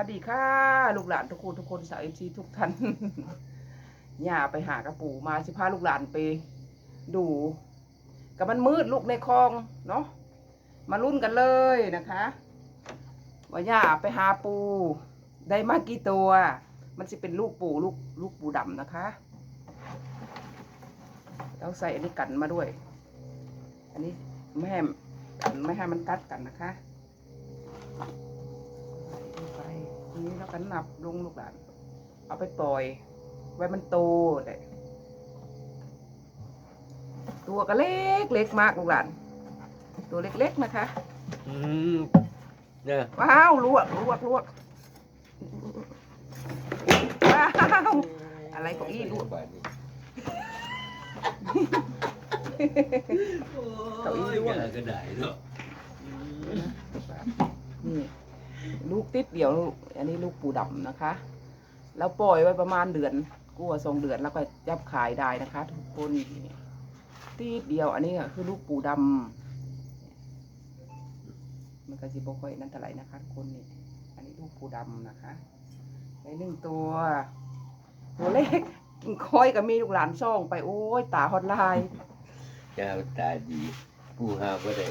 วัสดีค่ะ ลูกหลานทุกคนทุกคนสาวเอฟซีทุกท่านย่าไปหากระปูมาสิพาลูกหลานไป ดูกับมันมืดลูกในคลองเนาะมาลุ้นกันเลยนะคะว่าย่าไปหาปูได้มากี่ตัว มันจะเป็นลูกปูลูกลูกปูดำนะคะแล้วใส่อันนี้กันมาด้วย อันนี้ไม่ให้กันไม่ให้มันกัดกันนะคะ นี้เราก็นับลงลูกหลาน เอาไปปล่อย ไว้มันโตเลยตัวก็เล็กเล็กมากลูกหลาน ตัวเล็กๆนะคะ อืมเนี่ยว้าวลวกลวกลวกว้าวอะไรก็อี้ลวกบาดนี้เก้าอี้ลวกแก็ได้เนาะนี่ ลูกติดเดียวลูกอันนี้ลูกปูดำนะคะ แล้วปล่อยไว้ประมาณเดือนกลัวสองเดือนแล้วก็ยับขายได้นะคะ ทุกคนติดเดียวอันนี้คือลูกปูดำมันก็สิบค่อยนั่นเท่าไหร่นะคะทุกคนนี่อันนี้ลูกปูดำนะคะในหนึ่งตัวตัวเล็กกินคอยก็มีลูกหลานช่องไปโอ้ยตาฮอดลายเจ้าตาดีผู้หาบ่ได้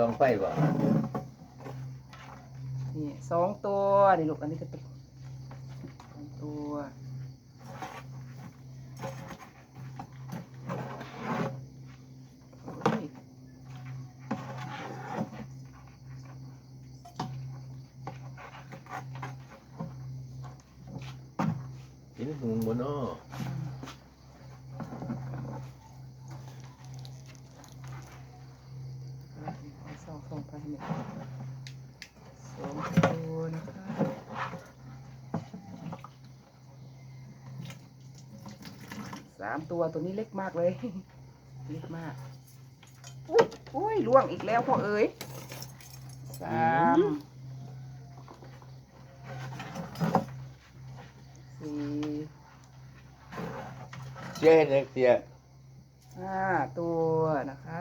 ลองไปบ่นี่สองตัวนี่ลูกอันนี้ก็ตัวสองตัวโอ้ยเห็นหุงบ่เนาะเอาสองสองไปให้แม่ สองตัวนะคะ สามตัวตัวนี้เล็กมากเลย เล็กมาก อุ้ยอุ้ยล่วงอีกแล้วพ่อเอ๋ยสามสี่เสียเด็กเสียห้าตัวนะคะ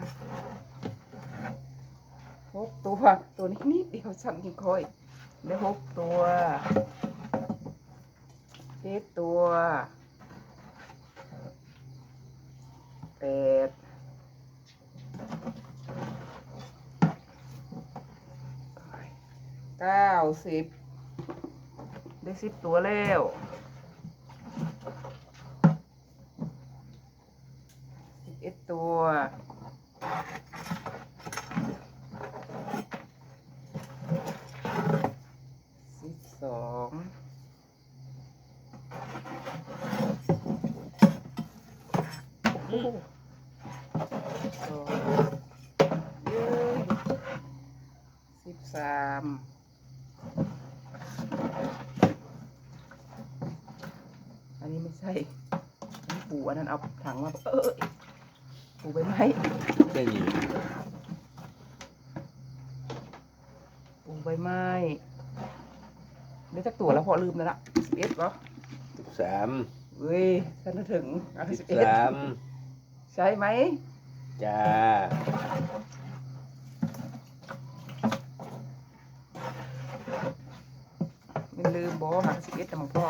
หกตัวตัวนี้นิดเดียวฉันกินค่อย ได้หกตัวเจ็ดตัวแปดเก้าสิบได้สิบตัวแล้วสิบเอ็ดตัว สองสองเย้ยสิบสามอันนี้ไม่ใช่อันนี้ปูอันนั้นเอาถังมา เออปูไปไหมแค่นี้ปูใบไม้ ได้จักตัวแล้วพอลืมแล้วละสิบเอ็ดเหรอสิบสามเว้ยฉันนึกถึงอะสิสิบบเอ็ดสามใช่ไหมจ้ามันลืมบอกหักสิบเอ็ดแต่มันพ่อ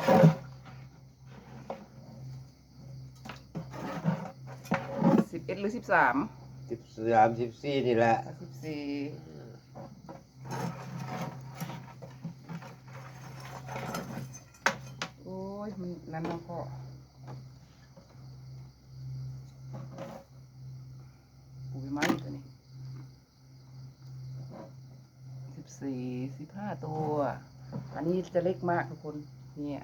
สิบเอ็ดหรือสิบสามสิบสามสิบสี่นี่แหละสิบสี่โอ้ยมั นนั่นนะพ่อปูใบไม้ตัวนี้สิบสี่สิบห้าตัว อันนี้จะเล็กมากทุกคน เนี่ย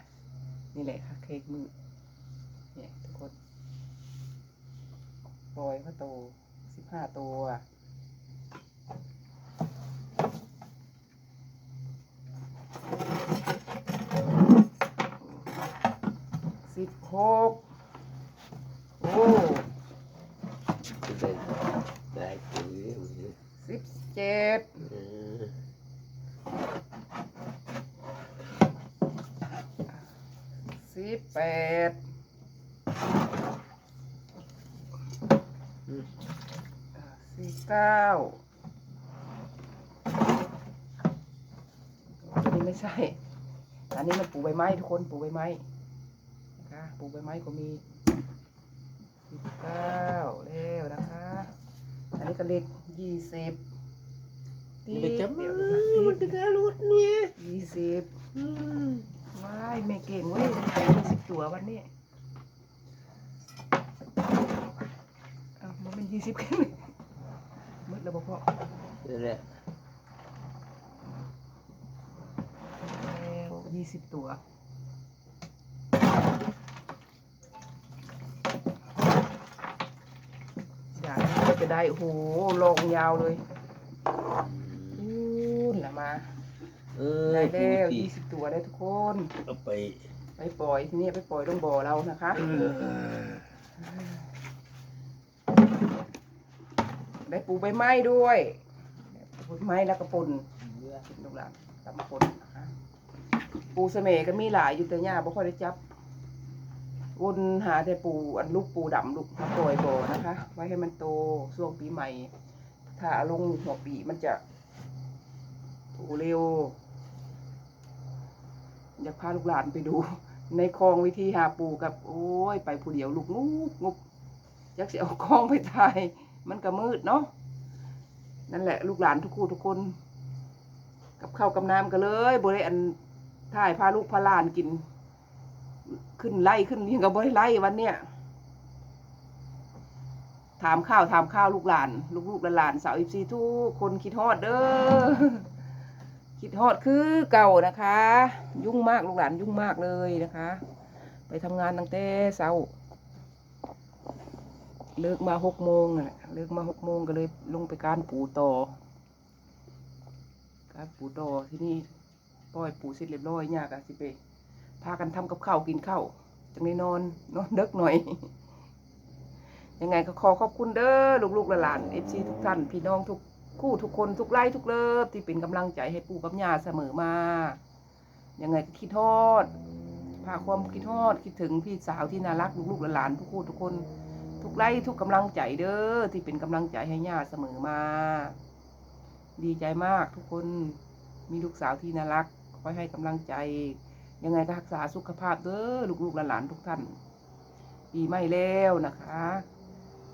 นี่แหละค่ะเค้กมือเนี่ยทุกคนปล่อยก็โตสิบห้าตัว หกโอ้ได้ได้ปุ๋ยสิบเจ็ดเออสิบแปดสิบเก้าใช่ อันนี้มันปลูกใบไม้ทุกคนปลูกใบไม้ นะคะปลูกใบไม้ก็มีสี่สิบเก้าแล้วนะคะ อันนี้ก็เลขยี่สิบมันจะมามันจะการุดเนี่ยยี่สิบอืมว้ายไม่เก่งเว้ยยี่สิบตัววันนี้เอ้ามันเป็นยี่สิบแค่นี้มืดแล้วบ่พอนั่นแหละแล้วยี่สิบตัว อยากก็ จะได้โอ้โหลงยาวเลยอู้นละมาเออได้แล้วผู้ที่ยี่สิบตัวได้ทุกคน เอาไปไปปล่อยที่นี่ไปปล่อยลงบ่อเรานะคะ เออได้ปลูกใบไม้ด้วยปลูกใบไม้แล้วก็ปนกินลูกหลานตำปนนะคะปูเสมก็มีหลายอยู่แต่ย่าบ่ค่อยได้จับ วนหาแต่ปูอันลูกปูดำลูกมาปล่อยบ่อนะคะ ไว้ให้มันโตช่วงปีใหม่ ถ้าลงหัวปีมันจะโตเร็ว อยากพาลูกหลานไปดู ในคลองวิธีหาปูกับ โอ้ย ไปผู้เดียวลูกงุกงุกอยากเสิเอาคลองไปถ่าย มันก็มืดเนาะนั่นแหละลูกหลานทุกคู่ทุกคน กับข้าวกับน้ำกันเลยบริอันถ่ายพาลูกพาหลานกิน ขึ้นไล่ขึ้นยังกับบริไล่วันเนี้ยถามข้าวถามข้าวลูกหลาน ลูกๆหลานสาวอิฟซีทุกคนคิดฮอดเด้อคิดฮอดคือเก่านะคะ ยุ่งมากลูกหลานยุ่งมากเลยนะคะ ไปทำงานตั้งแต่เช้าเลิกมาหกโมงน่ะเลิกมาหกโมงก็เลยลงไปการปูต่อ การปูต่อที่นี่ปล่อยปูเสร็จเรียบร้อยยากอะสิไป พากันทำกับข้าวกินข้าวจังได้นอนนอนเด็กหน่อย ยังไงก็ขอขอบคุณเด้อลูกๆหลานเอฟซีทุกท่าน พี่น้องทุกคู่ทุกคนทุกไล่ทุกเลิฟที่เป็นกำลังใจให้ปู่กับย่าเสมอมา ยังไงก็คิดทอดพาความคิดทอดคิดถึงพี่สาวที่น่ารักลูกๆหลานทุกคู่ทุกคนทุกไล่ทุกกำลังใจเด้อที่เป็นกำลังใจให้ย่าเสมอมา ดีใจมากทุกคนมีลูกสาวที่น่ารักคอยให้กำลังใจ ยังไงก็รักษาสุขภาพเด้อลูกๆหลานๆทุกท่านปีใหม่แล้วนะคะ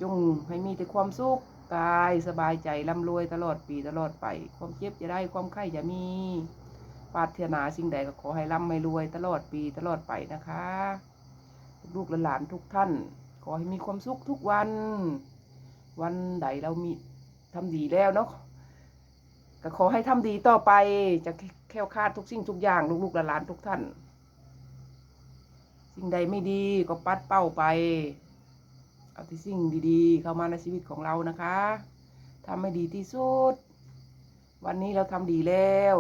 จงให้มีแต่ความสุขกายสบายใจร่ำรวยตลอดปีตลอดไป ความเจ็บจะได้ความไข้จะมีปรารถนาสิ่งใดก็ขอให้ร่ำให้รวยตลอดปีตลอดไปนะคะ ลูกหลานทุกท่าน ขอให้มีความสุขทุกวัน วันใดเรามีทำดีแล้วเนาะ ก็ขอให้ทำดีต่อไปจะแค้วคาดทุกสิ่งทุกอย่างลูกๆหลานทุกท่าน สิ่งใดไม่ดีก็ปัดเป้าไป เอาที่สิ่งดีๆ เข้ามาในชีวิตของเรานะคะทำให้ดีที่สุด วันนี้เราทำดีแล้ว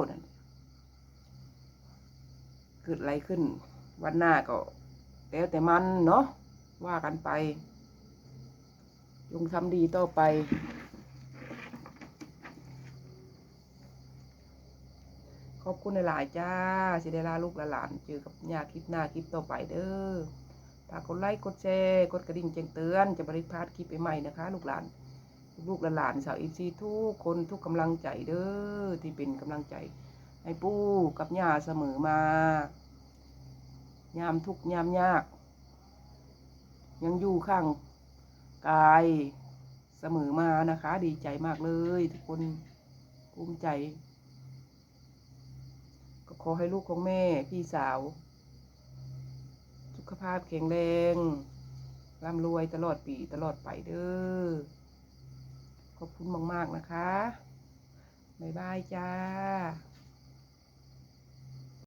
เกิดอะไรขึ้น วันหน้าก็แล้วแต่มันเนาะว่ากันไป จงทำดีต่อไป ขอบคุณหลายจ้า สิได้ลาลูกหลานเจอกับญาคลิปหน้าคลิปต่อไปเด้อฝากกดไลค์กดแชร์กดกระดิ่งแจ้งเตือนจะบริพาดคลิปใหม่นะคะ ลูกหลาน ลูกหลานสาวอีซีทุกคนทุกกำลังใจเด้อที่เป็นกำลังใจ ให้ปู่กับย่าเสมอมา ยามทุกยามยาก ยังอยู่ข้างกายเสมอมานะคะ ดีใจมากเลย ทุกคนภูมิใจ ขอให้ลูกของแม่พี่สาว สุขภาพแข็งแรงร่ำรวยตลอดปีตลอดไปเด้อ ขอบคุณมาก ๆ นะคะ บ๊ายบายจ้า